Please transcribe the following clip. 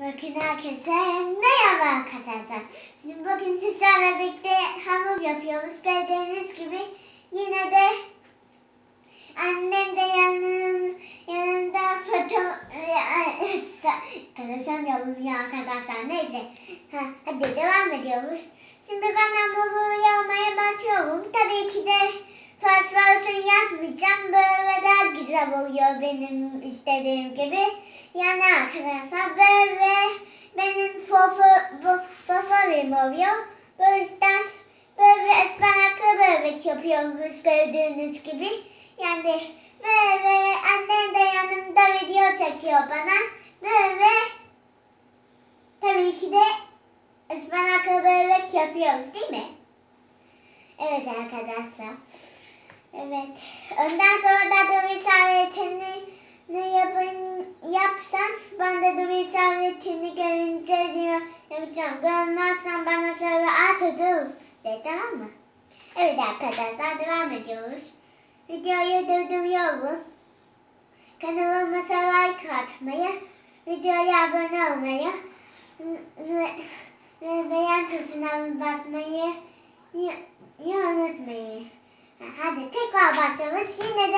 Bakın herkese merhaba arkadaşlar. Sizin bugün sizlerle birlikte hamur yapıyoruz. Gördüğünüz gibi yine de annem de yanım, yanımda foto... Konuşamıyorum ya arkadaşlar. Neyse. Ha, hadi devam ediyoruz. Şimdi ben hamuru yapmaya başlıyorum. Tabii ki de fast versiyon yapmayacağım. Güzel oluyor benim istediğim gibi. Yani arkadaşlar böyle benim favori- favorim oluyor. Bu yüzden böyle ıspanaklı börek yapıyoruz gördüğünüz gibi. Yani böyle annem de yanımda video çekiyor bana. Böyle tabii ki de ıspanaklı börek yapıyoruz değil mi? Evet arkadaşlar. Evet. Ondan sonra da duvar işaretini ne yapın, yapsan ben de duvar işaretini görünce diyor yapacağım. Görmezsen bana söyle artı dur de tamam? Evet arkadaşlar devam ediyoruz. Videoyu durduruyorum. Kanalıma like atmayı, videoya abone olmayı ve, ve beğen tuşuna basmayı unutmayın. Hadi tekrar başlıyoruz. Şimdi de